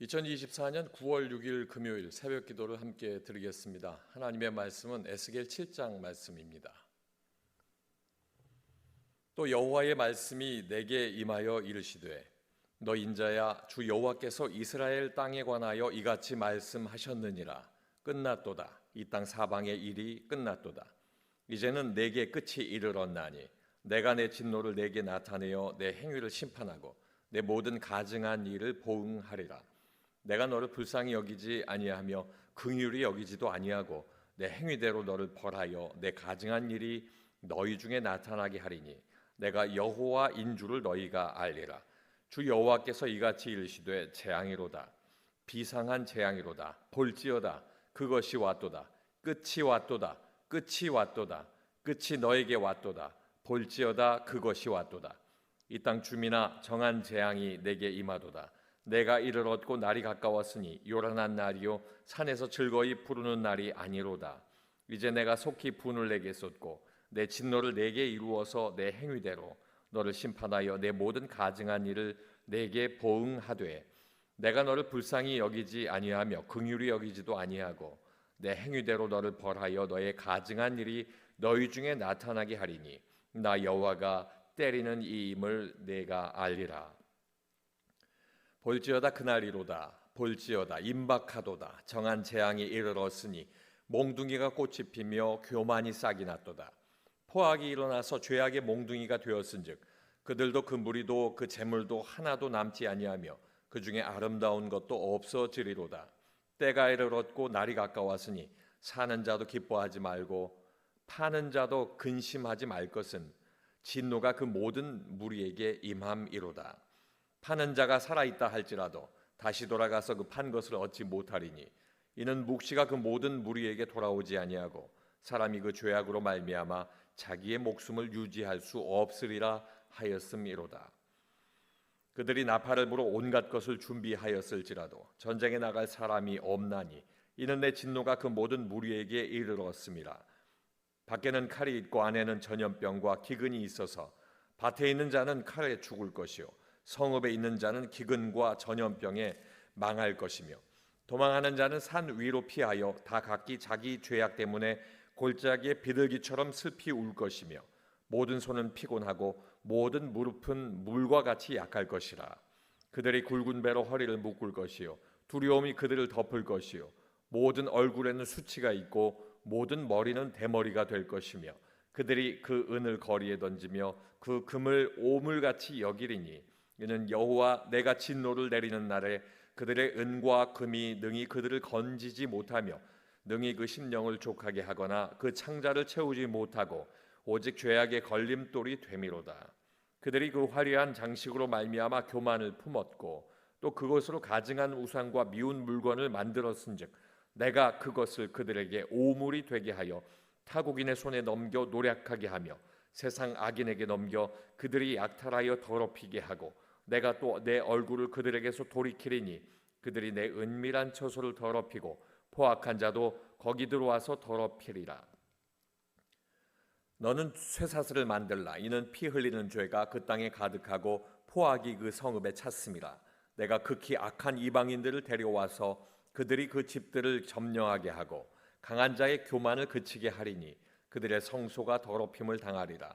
2024년 9월 6일 금요일 새벽 기도를 함께 드리겠습니다. 하나님의 말씀은 에스겔 7장 말씀입니다. 또 여호와의 말씀이 내게 임하여 이르시되 너 인자야 주 여호와께서 이스라엘 땅에 관하여 이같이 말씀하셨느니라 끝났도다 이 땅 사방의 일이 끝났도다 이제는 내게 끝이 이르렀나니 내가 내 진노를 내게 나타내어 내 행위를 심판하고 내 모든 가증한 일을 보응하리라 내가 너를 불쌍히 여기지 아니하며 긍휼히 여기지도 아니하고 내 행위대로 너를 벌하여 내 가증한 일이 너희 중에 나타나게 하리니 내가 여호와인 줄을 너희가 알리라. 주 여호와께서 이같이 이르시되 재앙이로다. 비상한 재앙이로다. 볼지어다. 그것이 왔도다. 끝이 왔도다. 끝이 왔도다. 끝이 너에게 왔도다. 볼지어다. 그것이 왔도다. 이 땅 주민아 정한 재앙이 내게 임하도다 내가 이를 얻고 날이 가까웠으니 요란한 날이요 산에서 즐거이 부르는 날이 아니로다. 이제 내가 속히 분을 내게 쏟고 내 진노를 내게 이루어서 내 행위대로 너를 심판하여 내 모든 가증한 일을 내게 보응하되 내가 너를 불쌍히 여기지 아니하며 긍휼히 여기지도 아니하고 내 행위대로 너를 벌하여 너의 가증한 일이 너희 중에 나타나게 하리니 나 여호와가 때리는 이임을 내가 알리라 볼지어다 그날이로다 볼지어다 임박하도다. 정한 재앙이 이르렀으니 몽둥이가 꽃이 피며 교만이 싹이 났도다. 포악이 일어나서 죄악의 몽둥이가 되었은즉 그들도 그 무리도 그 재물도 하나도 남지 아니하며 그 중에 아름다운 것도 없어지리로다. 때가 이르렀고 날이 가까웠으니 사는 자도 기뻐하지 말고 파는 자도 근심하지 말 것은 진노가 그 모든 무리에게 임함이로다 파는 자가 살아 있다 할지라도 다시 돌아가서 그 판 것을 얻지 못하리니 이는 묵시가 그 모든 무리에게 돌아오지 아니하고 사람이 그 죄악으로 말미암아 자기의 목숨을 유지할 수 없으리라 하였음이로다. 그들이 나팔을 불어 온갖 것을 준비하였을지라도 전쟁에 나갈 사람이 없나니 이는 내 진노가 그 모든 무리에게 이르렀음이라. 밖에는 칼이 있고 안에는 전염병과 기근이 있어서 밭에 있는 자는 칼에 죽을 것이요 성읍에 있는 자는 기근과 전염병에 망할 것이며 도망하는 자는 산 위로 피하여 다 각기 자기 죄악 때문에 골짜기에 비둘기처럼 슬피 울 것이며 모든 손은 피곤하고 모든 무릎은 물과 같이 약할 것이라. 그들이 굵은 배로 허리를 묶을 것이요 두려움이 그들을 덮을 것이요 모든 얼굴에는 수치가 있고 모든 머리는 대머리가 될 것이며 그들이 그 은을 거리에 던지며 그 금을 오물같이 여기리니 이는 여호와 내가 진노를 내리는 날에 그들의 은과 금이 능히 그들을 건지지 못하며 능히 그 심령을 족하게 하거나 그 창자를 채우지 못하고 오직 죄악의 걸림돌이 되미로다. 그들이 그 화려한 장식으로 말미암아 교만을 품었고 또 그것으로 가증한 우상과 미운 물건을 만들었은즉 내가 그것을 그들에게 오물이 되게 하여 타국인의 손에 넘겨 노략하게 하며 세상 악인에게 넘겨 그들이 약탈하여 더럽히게 하고 내가 또 내 얼굴을 그들에게서 돌이키리니 그들이 내 은밀한 처소를 더럽히고 포악한 자도 거기 들어와서 더럽히리라. 너는 쇠사슬을 만들라. 이는 피 흘리는 죄가 그 땅에 가득하고 포악이 그 성읍에 찼습니다. 내가 극히 악한 이방인들을 데려와서 그들이 그 집들을 점령하게 하고 강한 자의 교만을 그치게 하리니 그들의 성소가 더럽힘을 당하리라.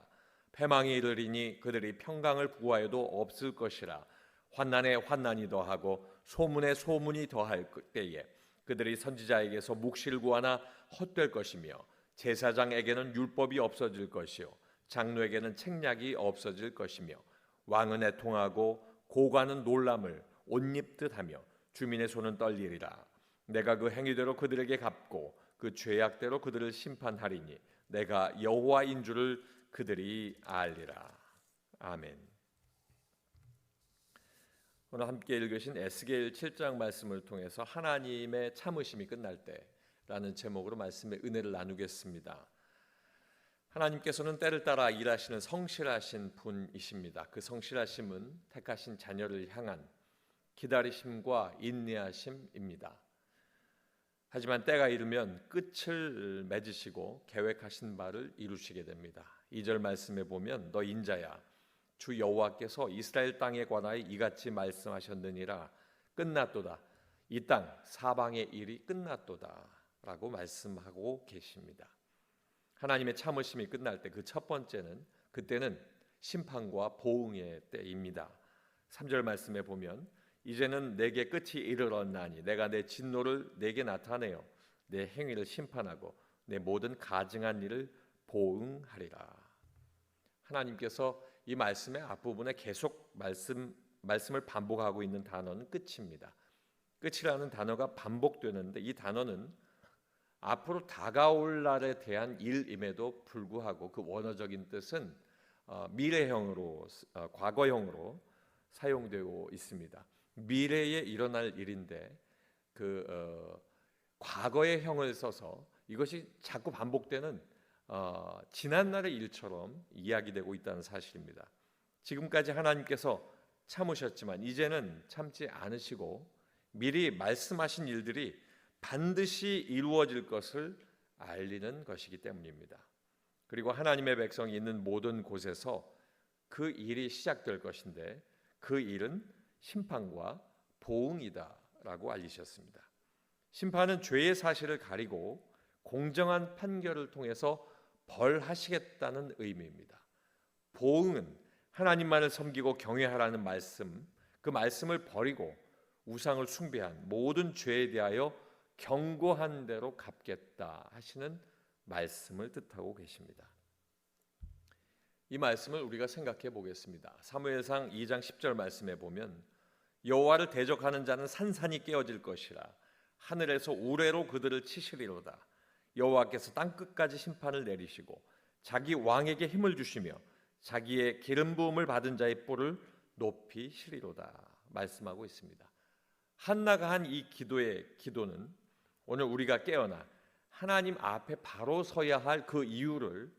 패망이 이르리니 그들이 평강을 구하여도 없을 것이라. 환난에 환난이 더하고 소문에 소문이 더할 때에 그들이 선지자에게서 묵시를 구하나 헛될 것이며 제사장에게는 율법이 없어질 것이요 장로에게는 책략이 없어질 것이며 왕은 애통하고 고관은 놀람을 옷 입듯 하며 주민의 손은 떨리리라. 내가 그 행위대로 그들에게 갚고 그 죄악대로 그들을 심판하리니 내가 여호와인 줄을 그들이 알리라. 아멘. 오늘 함께 읽으신 에스겔 7장 말씀을 통해서 하나님의 참으심이 끝날 때라는 제목으로 말씀의 은혜를 나누겠습니다. 하나님께서는 때를 따라 일하시는 성실하신 분이십니다. 그 성실하심은 택하신 자녀를 향한 기다리심과 인내하심입니다. 하지만 때가 이르면 끝을 맺으시고 계획하신 바를 이루시게 됩니다. 2절 말씀에 보면 너 인자야 주 여호와께서 이스라엘 땅에 관하여 이같이 말씀하셨느니라 끝났도다 이 땅 사방의 일이 끝났도다라고 말씀하고 계십니다. 하나님의 참으심이 끝날 때 그 첫 번째는 그때는 심판과 보응의 때입니다. 3절 말씀에 보면 이제는 내게 끝이 이르렀나니 내가 내 진노를 내게 나타내어 내 행위를 심판하고 내 모든 가증한 일을 보응하리라. 하나님께서 이 말씀의 앞부분에 계속 말씀 말씀을 반복하고 있는 단어는 끝입니다. 끝이라는 단어가 반복되는데 이 단어는 앞으로 다가올 날에 대한 일임에도 불구하고 그 원어적인 뜻은 어, 미래형으로 어, 과거형으로 사용되고 있습니다. 미래에 일어날 일인데 그 어, 과거의 형을 써서 이것이 자꾸 반복되는 어, 지난 날의 일처럼 이야기되고 있다는 사실입니다. 지금까지 하나님께서 참으셨지만 이제는 참지 않으시고 미리 말씀하신 일들이 반드시 이루어질 것을 알리는 것이기 때문입니다. 그리고 하나님의 백성이 있는 모든 곳에서 그 일이 시작될 것인데 그 일은 심판과 보응이다라고 알리셨습니다. 심판은 죄의 사실을 가리고 공정한 판결을 통해서 벌하시겠다는 의미입니다. 보응은 하나님만을 섬기고 경외하라는 말씀, 그 말씀을 버리고 우상을 숭배한 모든 죄에 대하여 경고한 대로 갚겠다 하시는 말씀을 뜻하고 계십니다. 이 말씀을 우리가 생각해 보겠습니다. 사무엘상 2장 10절 말씀에 보면 여호와를 대적하는 자는 산산이 깨어질 것이라 하늘에서 우레로 그들을 치시리로다. 여호와께서 땅 끝까지 심판을 내리시고 자기 왕에게 힘을 주시며 자기의 기름 부음을 받은 자의 뿔을 높이 시리로다 말씀하고 있습니다. 한나가 한 이 기도의 기도는 오늘 우리가 깨어나 하나님 앞에 바로 서야 할 그 이유를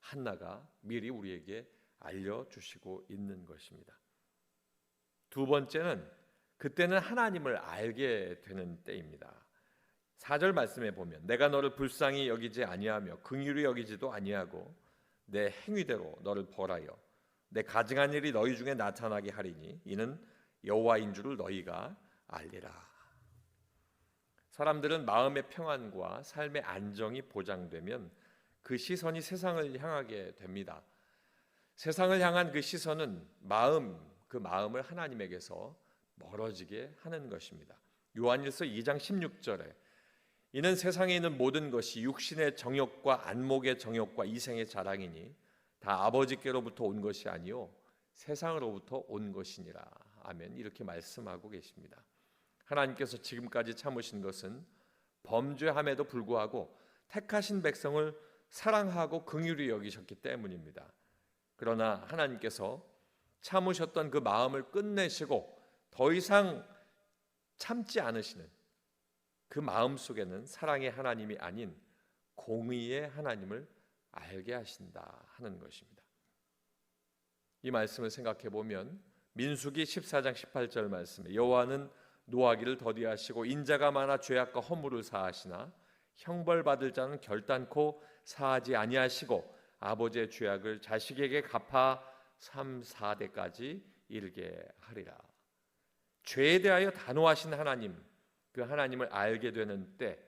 한나가 미리 우리에게 알려 주시고 있는 것입니다. 두 번째는 그때는 하나님을 알게 되는 때입니다. 4절 말씀에 보면 내가 너를 불쌍히 여기지 아니하며 긍휼히 여기지도 아니하고 내 행위대로 너를 벌하여 내 가증한 일이 너희 중에 나타나게 하리니 이는 여호와인 줄을 너희가 알리라. 사람들은 마음의 평안과 삶의 안정이 보장되면 그 시선이 세상을 향하게 됩니다. 세상을 향한 그 시선은 마음 그 마음을 하나님에게서 멀어지게 하는 것입니다. 요한일서 2장 16절에 이는 세상에 있는 모든 것이 육신의 정욕과 안목의 정욕과 이생의 자랑이니 다 아버지께로부터 온 것이 아니요 세상으로부터 온 것이니라. 아멘. 이렇게 말씀하고 계십니다. 하나님께서 지금까지 참으신 것은 범죄함에도 불구하고 택하신 백성을 사랑하고 긍휼히 여기셨기 때문입니다. 그러나 하나님께서 참으셨던 그 마음을 끝내시고 더 이상 참지 않으시는 그 마음 속에는 사랑의 하나님이 아닌 공의의 하나님을 알게 하신다 하는 것입니다. 이 말씀을 생각해 보면 민수기 14장 18절 말씀에 여호와는 노하기를 더디하시고 인자가 많아 죄악과 허물을 사하시나 형벌 받을 자는 결단코 사하지 아니하시고 아버지의 죄악을 자식에게 갚아 3, 4대까지 일게 하리라. 죄에 대하여 단호하신 하나님 그 하나님을 알게 되는 때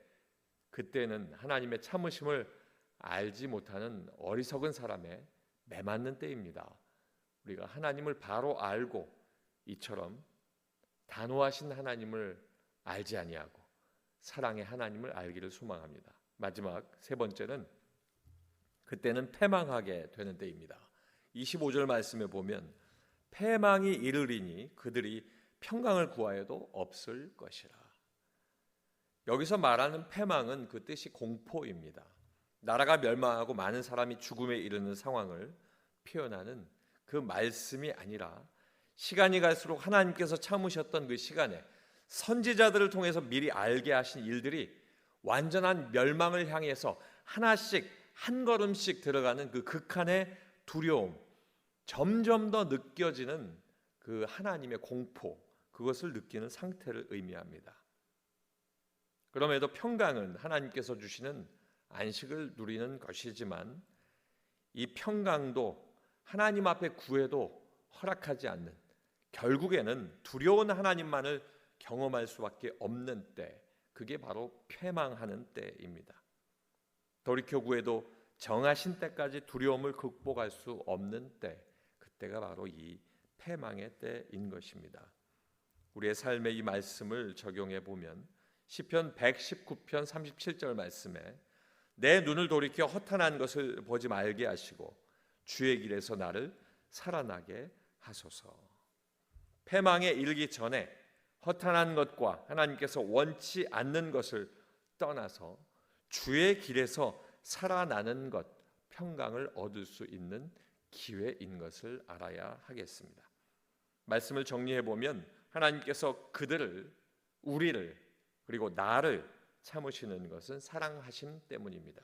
그때는 하나님의 참으심을 알지 못하는 어리석은 사람의 매맞는 때입니다. 우리가 하나님을 바로 알고 이처럼 단호하신 하나님을 알지 아니하고 사랑의 하나님을 알기를 소망합니다. 마지막 세 번째는 그때는 패망하게 되는 때입니다. 25절 말씀에 보면 패망이 이르리니 그들이 평강을 구하여도 없을 것이라. 여기서 말하는 패망은 그 뜻이 공포입니다. 나라가 멸망하고 많은 사람이 죽음에 이르는 상황을 표현하는 그 말씀이 아니라 시간이 갈수록 하나님께서 참으셨던 그 시간에 선지자들을 통해서 미리 알게 하신 일들이 완전한 멸망을 향해서 하나씩 한 걸음씩 들어가는 그 극한의 두려움, 점점 더 느껴지는 그 하나님의 공포, 그것을 느끼는 상태를 의미합니다. 그럼에도 평강은 하나님께서 주시는 안식을 누리는 것이지만 이 평강도 하나님 앞에 구해도 허락하지 않는 결국에는 두려운 하나님만을 경험할 수밖에 없는 때, 그게 바로 패망하는 때입니다. 돌이켜 구해도 정하신 때까지 두려움을 극복할 수 없는 때, 그때가 바로 이 패망의 때인 것입니다. 우리의 삶의 이 말씀을 적용해 보면 시편 119편 37절 말씀에 내 눈을 돌이켜 허탄한 것을 보지 말게 하시고 주의 길에서 나를 살아나게 하소서. 패망에 이르기 전에 허탄한 것과 하나님께서 원치 않는 것을 떠나서 주의 길에서 살아나는 것, 평강을 얻을 수 있는 기회인 것을 알아야 하겠습니다. 말씀을 정리해 보면 하나님께서 그들을 우리를 그리고 나를 참으시는 것은 사랑하심 때문입니다.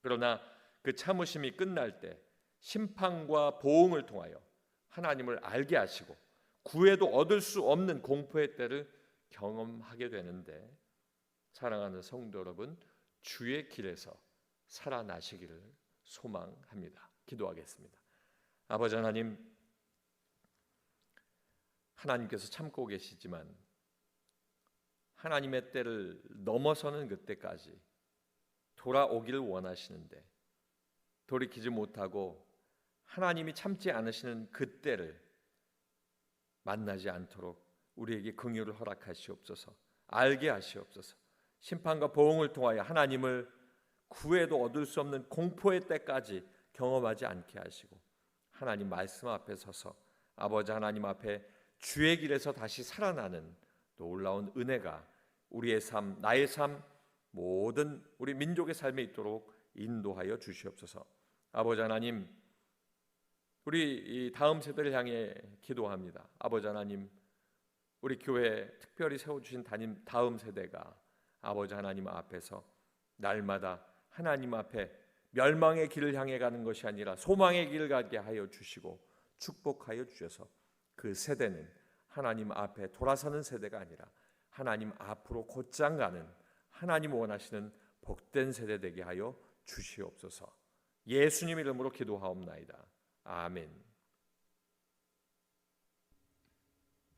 그러나 그 참으심이 끝날 때 심판과 보응을 통하여 하나님을 알게 하시고 구해도 얻을 수 없는 공포의 때를 경험하게 되는데 사랑하는 성도 여러분 주의 길에서 살아나시기를 소망합니다. 기도하겠습니다. 아버지 하나님 하나님께서 참고 계시지만 하나님의 때를 넘어서는 그때까지 돌아오기를 원하시는데 돌이키지 못하고 하나님이 참지 않으시는 그때를 만나지 않도록 우리에게 긍휼을 허락하시옵소서. 알게 하시옵소서. 심판과 보응을 통하여 하나님을 구해도 얻을 수 없는 공포의 때까지 경험하지 않게 하시고 하나님 말씀 앞에 서서 아버지 하나님 앞에 주의 길에서 다시 살아나는 놀라운 은혜가 우리의 삶, 나의 삶, 모든 우리 민족의 삶에 있도록 인도하여 주시옵소서. 아버지 하나님, 우리 이 다음 세대를 향해 기도합니다. 아버지 하나님, 우리 교회 특별히 세워 주신 담임 다음 세대가 아버지 하나님 앞에서 날마다 하나님 앞에 멸망의 길을 향해 가는 것이 아니라 소망의 길을 가게 하여 주시고 축복하여 주셔서 그 세대는 하나님 앞에 돌아서는 세대가 아니라 하나님 앞으로 곧장 가는 하나님 원하시는 복된 세대 되게 하여 주시옵소서. 예수님 이름으로 기도하옵나이다. 아멘.